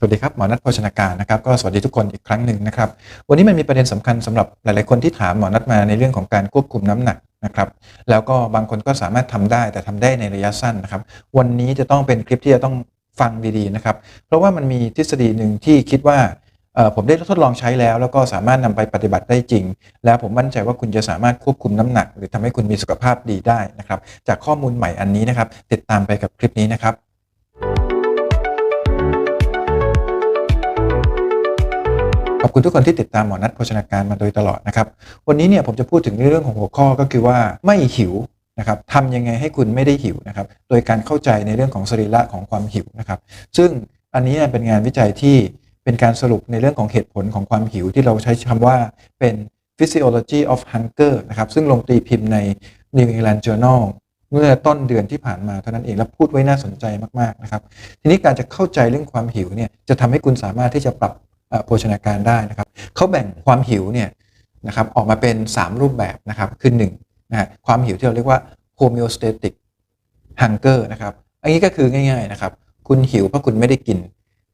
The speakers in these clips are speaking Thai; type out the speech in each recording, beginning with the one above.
สวัสดีครับหมอนัทโภชนาการนะครับก็สวัสดีทุกคนอีกครั้งหนึ่งนะครับวันนี้มันมีประเด็นสำคัญสำหรับหลาย ๆ คนที่ถามหมอนัทมาในเรื่องของการควบคุมน้ำหนักนะครับแล้วก็บางคนก็สามารถทำได้แต่ทำได้ในระยะสั้นนะครับวันนี้จะต้องเป็นคลิปที่จะต้องฟังดี ๆ นะครับ เพราะว่ามันมีทฤษฎีหนึ่งที่คิดว่าผมได้ทดลองใช้แล้ว แล้วก็สามารถนำไปปฏิบัติได้จริง แล้วผมมั่นใจว่าคุณจะสามารถควบคุมน้ำหนัก หรือทำให้คุณมีสุขภาพดีได้นะครับจากข้อมูลใหม่อันนี้นะครับติดตามไปกับคลิปนี้นะครับ ขอบคุณทุกคนที่ติดตามหมอนัทโภชนาการมาโดยตลอดนะครับ วันนี้เนี่ยผมจะพูดถึงในเรื่องของหัวข้อก็คือว่าไม่หิวนะครับทำยังไงให้คุณไม่ได้หิวนะครับ โดยการเข้าใจในเรื่องของสรีระของความหิวนะครับ ซึ่งอันนี้เป็นงานวิจัยที่เป็นการสรุปในเรื่องของเหตุผลของความหิวที่เราใช้คำว่าเป็น physiology of hunger นะครับ ซึ่งลงตีพิมพ์ใน New England Journal เมื่อต้นเดือนที่ผ่านมาเท่านั้นเองแล้วพูดไว้น่าสนใจมากๆนะครับ ทีนี้การจะเข้าใจเรื่องความหิวเนี่ยจะทำให้คุณสามารถที่จะปรับ โภชนาการได้นะครับเขาแบ่งความหิวเนี่ยนะครับออกมาเป็น 3 รูปแบบนะครับคือ1นะฮะความหิวที่เราเรียกว่า homeostatic hunger นะครับอันนี้ก็คือง่ายๆนะครับ คุณหิวเพราะคุณไม่ได้กิน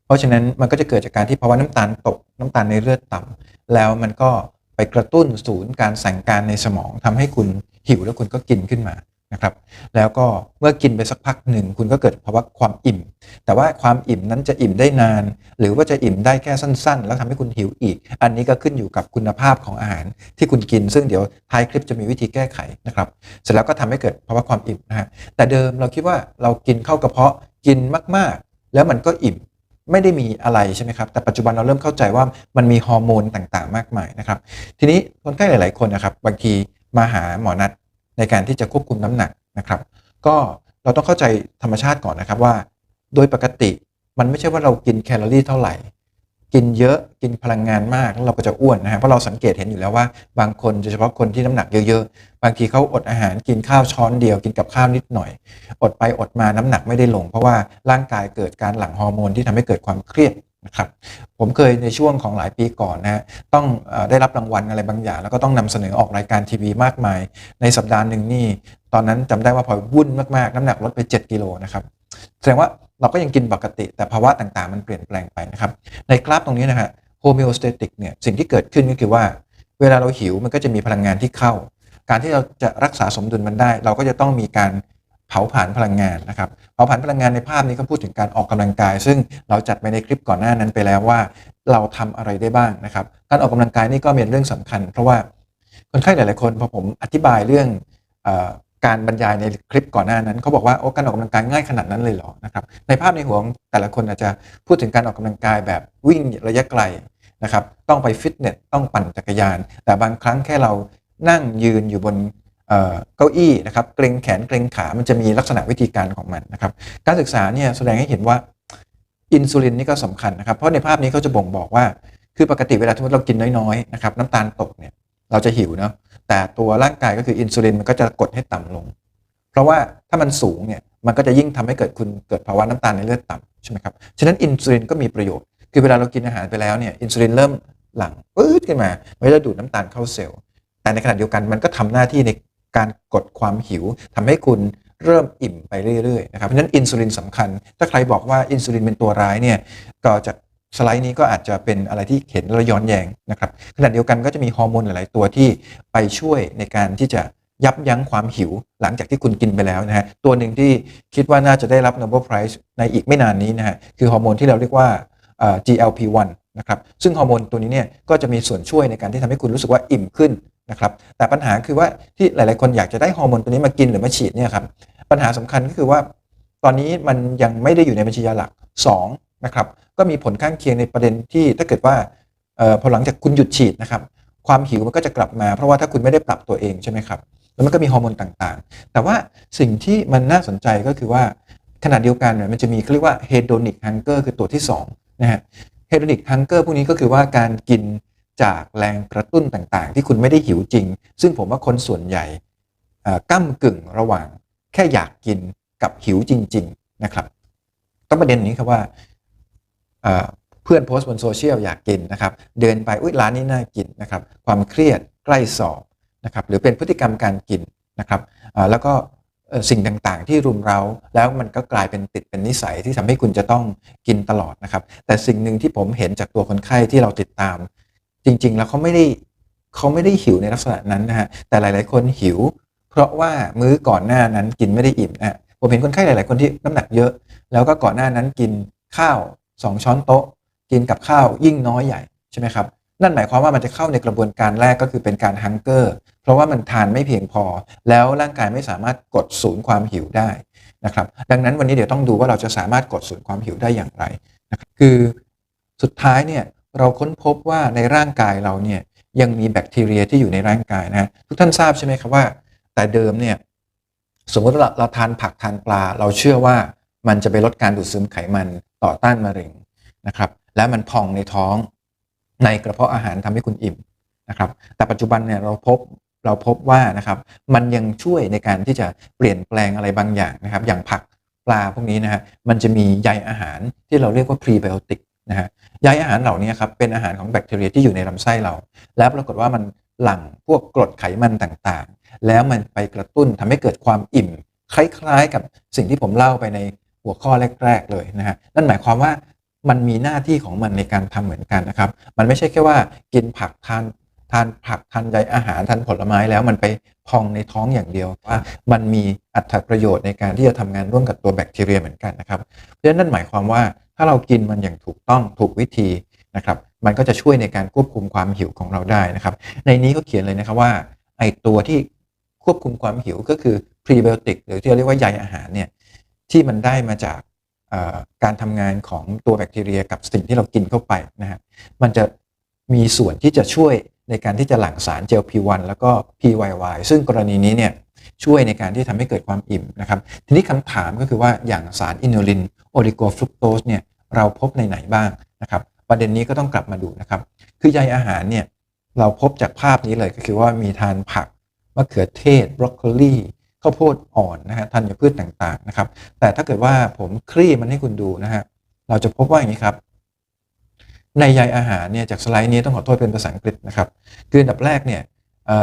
เพราะฉะนั้นมันก็จะเกิดจากการที่ภาวะน้ำตาลตกน้ำตาลในเลือดต่ำแล้วมันก็ไปกระตุ้นศูนย์การสั่งการในสมองทำให้คุณหิวแล้วคุณก็กินขึ้นมา นะครับ แล้วก็เมื่อกินไปสักพักหนึ่ง คุณก็เกิดภาวะความอิ่ม แต่ว่าความอิ่มนั้นจะอิ่มได้นาน หรือว่าจะอิ่มได้แค่สั้น ๆ แล้วทำให้คุณหิวอีก อันนี้ก็ขึ้นอยู่กับคุณภาพของอาหารที่คุณกิน ซึ่งเดี๋ยวท้ายคลิปจะมีวิธีแก้ไขนะครับ เสร็จแล้วก็ทำให้เกิดภาวะความอิ่มนะฮะ แต่เดิมเราคิดว่าเรากินเข้ากระเพาะกินมากๆ แล้วมันก็อิ่มไม่ได้มีอะไรใช่ไหมครับ แต่ปัจจุบันเราเริ่มเข้าใจว่ามันมีฮอร์โมนต่างๆ มากมายนะครับ ทีนี้คนไข้หลาย ๆ คนนะครับ บางทีมาหาหมอนัด ในการที่จะควบคุมน้ำหนักนะครับ ก็เราต้องเข้าใจธรรมชาติก่อนนะครับว่า โดยปกติมันไม่ใช่ว่าเรากินแคลอรี่เท่าไหร่ กินเยอะกินพลังงานมากแล้วเราก็จะอ้วนนะฮะเพราะเราสังเกตเห็นอยู่แล้วว่า บางคนโดยเฉพาะคนที่น้ำหนักเยอะๆ บางทีเขาอดอาหารกินข้าวช้อนเดียว กินกับข้าวนิดหน่อย อดไปอดมาน้ำหนักไม่ได้ลง เพราะว่าร่างกายเกิดการหลั่งฮอร์โมนที่ทำให้เกิดความเครียด นะครับผมเคยในช่วงของหลายปีก่อนนะฮะต้องอได้รับรางวัลอะไรบางอย่าง แล้วก็ต้องนำเสนอออกรายการทีวีมากมาย ในสัปดาห์หนึ่งนี่ ตอนนั้นจำได้ว่าพอวุ่นมากๆ น้ำหนักลดไป 7 กิโลนะครับแสดงว่าเราก็ยังกินปกติ แต่ภาวะต่างๆ มันเปลี่ยนแปลงไปนะครับ ในกราฟตรงนี้นะฮะโฮ m ม o สเตติกเนี่ยสิ่งที่เกิดขึ้นก็คือว่า เวลาเราหิวมันก็จะมีพลังงานที่เข้า การที่เราจะรักษาสมดุลมันได้ เราก็จะต้องมีการ เผาผลาญพลังงานนะครับเผาผลาญพลังงานในภาพนี้ก็พูดถึงการออกกำลังกาย ซึ่งเราจัดไปในคลิปก่อนหน้านั้นไปแล้วว่า เราทำอะไรได้บ้างนะครับการออกกำลังกายนี่ก็เป็นเรื่องสำคัญ เพราะว่าคนไข้หลาย ๆ คนพอผมอธิบายเรื่องอการบรรยายในคลิปก่อนหน้านั้นเขาบอกว่าโอ้การออกกำลังกายง่ายขนาดนั้นเลยเหรอนะครับในภาพในหัวของแต่ละคนอาจจะพูดถึงการออกกำลังกายแบบวิ่งระยะไกลนะครับต้องไปฟิตเนสต้องปั่นจักรยาน แต่บางครั้งแค่เรานั่งยืนอยู่บน เก้าอี้นะครับเกรงแขนเกรงขา มันจะมีลักษณะวิธีการของมันนะครับ การศึกษาเนี่ยแสดงให้เห็นว่าอินซูลินนี่ก็สำคัญนะครับ เพราะในภาพนี้เขาจะบ่งบอกว่า คือปกติเวลาสมมติเรากินน้อยๆนะครับน้ำตาลตกเนี่ยเราจะหิวเนาะแต่ตัวร่างกายก็คืออินซูลินมันก็จะกดให้ต่ำลง เพราะว่าถ้ามันสูงเนี่ยมันก็จะยิ่งทำให้เกิดคุณเกิดภาวะน้ำตาลในเลือดต่ำใช่ไหมครับ ฉะนั้นอินซูลินก็มีประโยชน์ คือเวลาเรากินอาหารไปแล้วเนี่ยอินซูลินเริ่มหลั่งปื๊ดขึ้นมาไมันจะดูดน้ำตาลเข้าเซลล์ แต่ในขณะเดียวกันมันก็ทำหน้าที่ใน การกดความหิวทำให้คุณเริ่มอิ่มไปเรื่อยๆนะครับเพราะฉะนั้นอินซูลินสำคัญ ถ้าใครบอกว่าอินซูลินเป็นตัวร้ายเนี่ยก็จะสไลด์นี้ก็อาจจะเป็นอะไรที่เห็นแล้วย้อนแยงนะครับขณะเดียวกันก็จะมีฮอร์โมนหลาย ๆ ตัวที่ไปช่วยในการที่จะยับยั้งความหิวหลังจากที่คุณกินไปแล้วนะฮะตัวหนึ่งที่คิดว่าน่าจะได้รับ Nobel Prize ในอีกไม่นานนี้นะฮะคือฮอร์โมนที่เราเรียกว่าเอ่อ GLP-1 นะครับซึ่งฮอร์โมนตัวนี้เนี่ยก็จะมีส่วนช่วยในการที่ทำให้คุณรู้สึกว่าอิ่มขึ้นนะครับแต่ปัญหาคือว่าที่หลาย ๆ คนอยากจะได้ฮอร์โมนตัวนี้มากินหรือมาฉีดเนี่ยครับปัญหาสำคัญก็คือว่า ตอนนี้มันยังไม่ได้อยู่ในบัญชียาหลัก2นะครับก็มีผลข้างเคียงในประเด็นที่ถ้าเกิดว่าออพอหลังจากคุณหยุดฉีดนะครับความหิวมันก็จะกลับมาเพราะว่าถ้าคุณไม่ได้ปรับตัวเองใช่ไหมครับแล้วมันก็มีฮอร์โมนต่างๆ แต่ว่าสิ่งที่มันน่าสนใจก็คือว่าขณะเดียวกันเนี่ยมันจะมีเขาเรียกว่า hedonic hunger คือตัวที่2นะฮะ hedonic hunger พวกนี้ก็คือว่าการกินจากแรงกระตุ้นต่างๆ ที่คุณไม่ได้หิวจริง ซึ่งผมว่าคนส่วนใหญ่ก้ากึ่งระหว่างแค่อยากกินกับหิวจริง ๆนะครับ ต้องประเด็นนี้ครับว่าเพื่อนโพสต์บนโซเชียลอยากกินนะครับ เดินไปอุ้ยร้านนี้น่ากินนะครับ ความเครียดใกล้สอบนะครับ หรือเป็นพฤติกรรมการกินนะครับแล้วก็ สิ่งต่างๆ ที่รุมเราแล้วมันก็กลายเป็นติดเป็นนิสัยที่ทำให้คุณจะต้องกินตลอดนะครับ แต่สิ่งหนึ่งที่ผมเห็นจากตัวคนไข้ที่เราติดตาม จริง ๆ แล้วเขาไม่ได้เขาไม่ได้หิวในลักษณะนั้นนะฮะแต่หลายๆ คนหิว เพราะว่ามื้อก่อนหน้านั้นกินไม่ได้อิ่มนะฮะผมเห็นคนไข้หลาย ๆ คนที่น้ำหนักเยอะ แล้วก็ก่อนหน้านั้นกินข้าว2ช้อนโต๊ะ กินกับข้าวยิ่งน้อยใหญ่ใช่ไหมครับนั่นหมายความว่ามันจะเข้าในกระบวนการแรกก็คือเป็นการฮังเกอร์ เพราะว่ามันทานไม่เพียงพอ แล้วร่างกายไม่สามารถกดศูนย์ความหิวได้นะครับดังนั้นวันนี้เดี๋ยวต้องดูว่าเราจะสามารถกดศูนย์ความหิวได้อย่างไรนะครับคือสุดท้ายเนี่ยเราค้นพบว่าในร่างกายเราเนี่ยยังมีแบคทีเรียที่อยู่ในร่างกายนะทุกท่านทราบใช่ไหมครับว่า แต่เดิมเนี่ยสมมติเราเราทานผักทานปลา เราเชื่อว่ามันจะไปลดการดูดซึมไขมันต่อต้านมะเร็งนะครับและมันพองในท้องในกระเพาะอาหารทำให้คุณอิ่มนะครับแต่ปัจจุบันเนี่ยเราพบ เราพบว่านะครับมันยังช่วยในการที่จะเปลี่ยนแปลงอะไรบางอย่างนะครับ อย่างผักปลาพวกนี้นะฮะมันจะมีใยอาหารที่เราเรียกว่าพรีไบโอติกนะฮะใยอาหารเหล่านี้ครับเป็นอาหารของแบคทีเรียที่อยู่ในลำไส้เรา แล้วปรากฏว่ามันหลั่งพวกกรดไขมันต่างๆ แล้วมันไปกระตุ้นทำให้เกิดความอิ่ม คล้ายๆ กับสิ่งที่ผมเล่าไปในหัวข้อแรก ๆ เลยนะฮะนั่นหมายความว่ามันมีหน้าที่ของมันในการทำเหมือนกันนะครับ มันไม่ใช่แค่ว่ากินผักทาน ทานผักทานใยอาหารทานผลไม้แล้วมันไปพองในท้องอย่างเดียวว่ามันมีอัตประโยชน์ในการที่จะทำงานร่วมกับตัวแบคทีเรียเหมือนกันนะครับเพราะฉะนั้นนั่นหมายความว่าถ้าเรากินมันอย่างถูกต้องถูกวิธีนะครับมันก็จะช่วยในการควบคุมความหิวของเราได้นะครับ ในนี้ก็เขียนเลยนะครับว่าไอตัวที่ควบคุมความหิวก็คือพรีไบโอติกหรือที่เราเรียกว่าใยอาหารเนี่ยที่มันได้มาจากการทำงานของตัวแบคทีเรียกับสิ่งที่เรากินเข้าไปนะฮะมันจะมีส่วนที่จะช่วย ในการที่จะหลั่งสาร GLP-1 แล้วก็ PYY ซึ่งกรณีนี้เนี่ยช่วยในการที่ทำให้เกิดความอิ่มนะครับ ทีนี้คำถามก็คือว่าอย่างสารอินูลินโอลิโกฟรุกโตสเนี่ยเราพบในไหนบ้างนะครับ ประเด็นนี้ก็ต้องกลับมาดูนะครับ คือใยอาหารเนี่ยเราพบจากภาพนี้เลยก็คือว่ามีทานผักมะเขือเทศบรอกโคลีข้าวโพดอ่อนนะฮะธัญพืชต่างๆนะครับ แต่ถ้าเกิดว่าผมคลี่มันให้คุณดูนะฮะเราจะพบว่าอย่างนี้ครับ ในใยอาหารเนี่ยจากสไลด์นี้ต้องขอโทษเป็นภาษาอังกฤษนะครับ คืออันดับแรกเนี่ย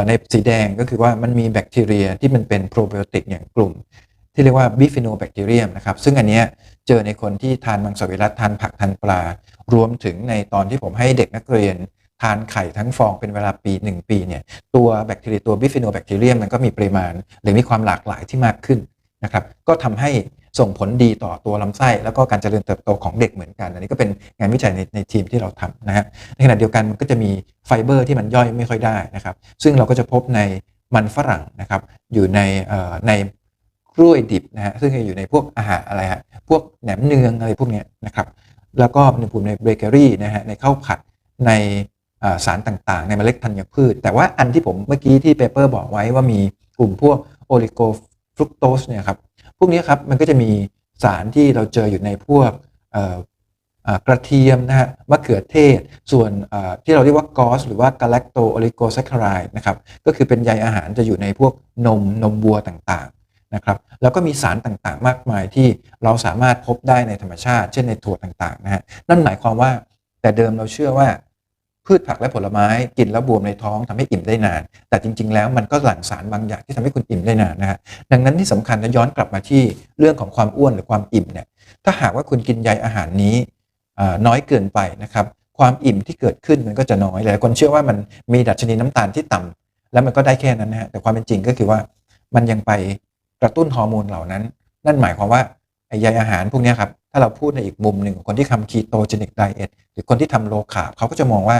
ในสีแดงก็คือว่ามันมีแบคทีเรียที่มันเป็นโปรไบโอติกอย่างกลุ่ม ที่เรียกว่าบิฟิโนแบคทีเรียมนะครับ ซึ่งอันนี้เจอในคนที่ทานมังสวิรัตทานผักทานปลา รวมถึงในตอนที่ผมให้เด็กนักเรียน ทานไข่ทั้งฟองเป็นเวลาปี 1 ปีเนี่ยตัวแบคทีเรียตัวบิฟิโนแบคทีเรียมมันก็มีปริมาณ หรือมีความหลากหลายที่มากขึ้นนะครับก็ทำให้ ส่งผลดีต่อตัวลำไส้ แล้วก็การเจริญเติบโตของเด็กเหมือนกัน อันนี้ก็เป็นงานวิจัยในในทีมที่เราทำนะฮะในขณะเดียวกันมันก็จะมีไฟเบอร์ที่มันย่อยไม่ค่อยได้นะครับ ซึ่งเราก็จะพบในมันฝรั่งนะครับ อยู่ในในกล้วยดิบนะฮะซึ่งอยู่ในพวกอาหารอะไรฮะพวกแหนมเนืองอะไรพวกนี้นะครับแล้วก็ในกลุ่มในเบเกอรี่นะฮะในข้าวผัดในสารต่างๆ ในเมล็ดธัญพืช แต่ว่าอันที่ผมเมื่อกี้ที่เปเปอร์บอกไว้ว่ามีกลุ่มพวกโอลิโกฟรุกโตสเนี่ยครับ วกนี้ครับมันก็จะมีสารที่เราเจออยู่ในพวกกระเทียมนะฮะมะเขือเทศ ส่วนที่เราเรียกว่ากอส หรือว่ากาแลคโตโอลิโกแซคคารายนะครับก็คือเป็นใยอาหารจะอยู่ในพวกนมนมวัวต่างๆนะครับแล้วก็มีสารต่างๆ มากมายที่เราสามารถพบได้ในธรรมชาติ เช่นในถั่วต่างๆนะฮะนั่นหมายความว่าแต่เดิมเราเชื่อว่า พืชผักและผลไม้กินแล้วบวมในท้องทำให้อิ่มได้นาน แต่จริง ๆ แล้วมันก็หลั่งสารบางอย่างที่ทำให้คุณอิ่มได้นานนะฮะดังนั้นที่สำคัญนะย้อนกลับมาที่เรื่องของความอ้วนหรือความอิ่มเนี่ยถ้าหากว่าคุณกินใยอาหารนี้น้อยเกินไปนะครับความอิ่มที่เกิดขึ้นมันก็จะน้อยหลายคนเชื่อว่ามันมีดัชนีน้ำตาลที่ต่ำแล้วมันก็ได้แค่นั้นนะฮะแต่ความเป็นจริงก็คือว่ามันยังไปกระตุ้นฮอร์โมนเหล่านั้น นั่นหมายความว่า ใยอาหารพวกนี้ครับ ถ้าเราพูดในอีกมุมหนึ่งคนที่ทำคีโตเจนิกไดเอทหรือคนที่ทำโลคาร์บเขาก็จะมองว่า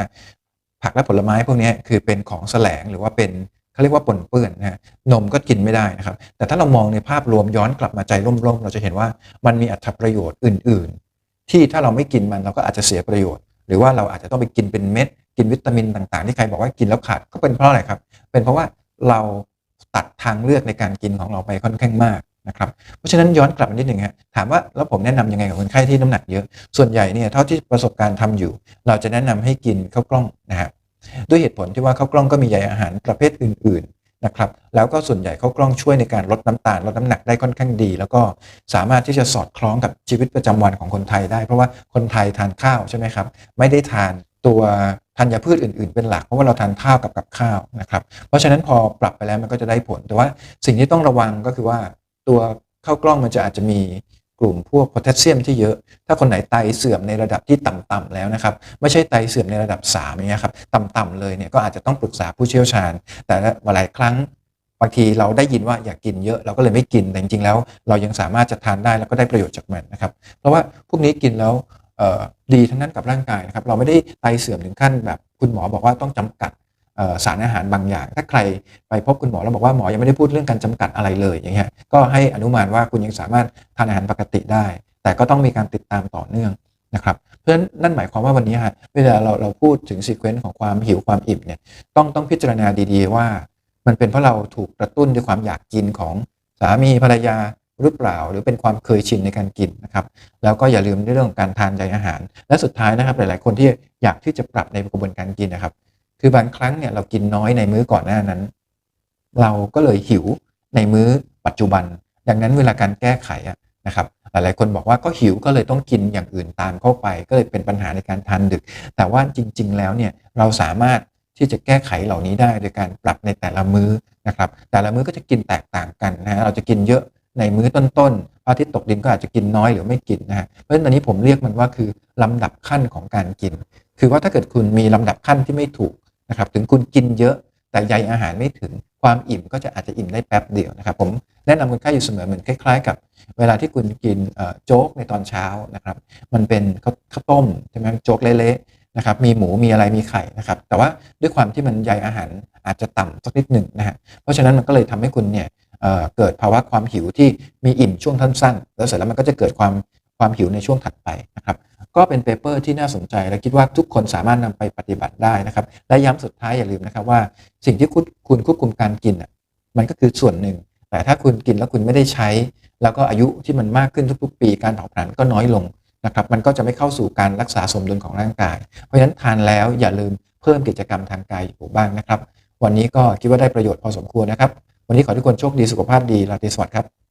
ผักและผลไม้พวกนี้คือเป็นของแสลงหรือว่าเป็นเขาเรียกว่าปนเปื้อนนะนมก็กินไม่ได้นะครับ แต่ถ้าเรามองในภาพรวมย้อนกลับมาใจร่มๆ เราจะเห็นว่ามันมีอัตประโยชน์อื่น ๆ ที่ถ้าเราไม่กินมันเราก็อาจจะเสียประโยชน์ หรือว่าเราอาจจะต้องไปกินเป็นเม็ด กินวิตามินต่างๆ ที่ใครบอกว่ากินแล้วขาดก็เป็นเพราะอะไรครับ เป็นเพราะว่าเราตัดทางเลือกในการกินของเราไปค่อนข้างมาก นะครับเพราะฉะนั้นย้อนกลับมานิดหนึ่งฮะถามว่าแล้วผมแนะนํำยังไงกับคนไข้ที่น้ำหนักเยอะส่วนใหญ่เนี่ยเท่าที่ประสบการณ์ทำอยู่ เราจะแนะนำให้กินข้าวกล้องนะฮะด้วยเหตุผลที่ว่าข้าวกล้องก็มีใยอาหารประเภทอื่นๆนะครับแล้วก็ส่วนใหญ่ข้าวกล้องช่วยในการลดน้ำตาลลดน้ำหนักได้ค่อนข้างดี แล้วก็สามารถที่จะสอดคล้องกับชีวิตประจำวันของคนไทยได้ เพราะว่าคนไทยทานข้าวใช่ไหมครับไม่ได้ทานตัวธัญพืชอื่นๆ เป็นหลักเพราะว่าเราทานข้าวกับกับข้าวนะครับเพราะฉะนั้นพอปรับไปแล้วมันก็จะได้ผล แต่ว่าสิ่งที่ต้องระวังก็คือว่า ตัวข้าวกล้องมันจะอาจจะมีกลุ่มพวกโพแทสเซียมที่เยอะ ถ้าคนไหนไตเสื่อมในระดับที่ต่ำๆแล้วนะครับ ไม่ใช่ไตเสื่อมในระดับ3อย่างเงี้ยครับ ต่ำๆเลยเนี่ยก็อาจจะต้องปรึกษาผู้เชี่ยวชาญ แต่หลายครั้งบางทีเราได้ยินว่าอยากกินเยอะเราก็เลยไม่กิน แต่จริงๆแล้ว เรายังสามารถจะทานได้แล้วก็ได้ประโยชน์จากมันนะครับ เพราะว่าพวกนี้กินแล้วดีทั้งนั้นกับร่างกายนะครับ เราไม่ได้ไตเสื่อมถึงขั้นแบบคุณหมอบอกว่าต้องจำกัด สารอาหารบางอย่าง ถ้าใครไปพบคุณหมอแล้วบอกว่าหมอยังไม่ได้พูดเรื่องการจำกัดอะไรเลยอย่างเงี้ยก็ให้อนุมานว่าคุณยังสามารถทานอาหารปกติได้ แต่ก็ต้องมีการติดตามต่อเนื่องนะครับเพราะฉะนั้นนั่นหมายความว่าวันนี้ฮะเวลาเราเราพูดถึงซีเควนต์ของความหิวความอิ่มเนี่ยต้องต้องพิจารณาดีๆว่า มันเป็นเพราะเราถูกกระตุ้นด้วยความอยากกินของสามีภรรยาหรือเปล่า หรือเป็นความเคยชินในการกินนะครับแล้วก็อย่าลืมในเรื่องของการทานใยอาหาร และสุดท้ายนะครับหลายๆ คนที่อยากที่จะปรับในกระบวนการกินนะครับ คือบางครั้งเนี่ยเรากินน้อยในมื้อก่อนหน้านั้น เราก็เลยหิวในมื้อปัจจุบัน ดังนั้นเวลาการแก้ไขนะครับหลายๆคนบอกว่าก็หิวก็เลยต้องกินอย่างอื่นตามเข้าไป ก็เลยเป็นปัญหาในการทานดึก แต่ว่าจริง ๆ แล้วเนี่ยเราสามารถที่จะแก้ไขเหล่านี้ได้โดยการปรับในแต่ละมื้อนะครับ แต่ละมื้อก็จะกินแตกต่างกันนะฮะเราจะกินเยอะในมื้อต้นๆพระอาทิตย์ตกดินก็อาจจะกินน้อยหรือไม่กินนะฮะเพราะฉะนั้นตอนนี้ผมเรียกมันว่าคือลำดับขั้นของการกิน คือว่าถ้าเกิดคุณมีลำดับขั้นที่ไม่ถูกะครับถึงคุณกินเยอะแต่ใยอาหารไม่ถึงความอิ่มก็จะอาจจะอิ่มได้แป๊บเดียวนะครับ ผมแนะนำคนไข้อยู่เสมอเหมือนคล้าย ๆ กับ เวลาที่คุณกินโจ๊กในตอนเช้านะครับ มันเป็นข้าวต้มใช่ไหมโจ๊กเละๆนะครับ มีหมูมีอะไรมีไข่นะครับ แต่ว่าด้วยความที่มันใยอาหารอาจจะต่ำสักนิดหนึ่งนะฮะเพราะฉะนั้นมันก็เลยทำให้คุณเนี่ยเกิดภาวะความหิวที่มีอิ่มช่วงสั้นๆแล้วเสร็จแล้วมันก็จะเกิดความความหิวในช่วงถัดไปนะครับ ก็เป็นเปเปอร์ที่น่าสนใจ และคิดว่าทุกคนสามารถนำไปปฏิบัติได้นะครับ และย้ำสุดท้ายอย่าลืมนะครับว่าสิ่งที่คุณคุณควบคุมการกินอะมันก็คือส่วนหนึ่ง แต่ถ้าคุณกินแล้วคุณไม่ได้ใช้ แล้วก็อายุที่มันมากขึ้นทุก ๆ ปีการเผาผลาญก็น้อยลงนะครับมันก็จะไม่เข้าสู่การรักษาสมดุลของร่างกาย เพราะฉะนั้นทานแล้วอย่าลืมเพิ่มกิจกรรมทางกายอยู่บ้างนะครับ วันนี้ก็คิดว่าได้ประโยชน์พอสมควรนะครับ วันนี้ขอทุกคนโชคดีสุขภาพดีราตรีสวัสดิ์ครับ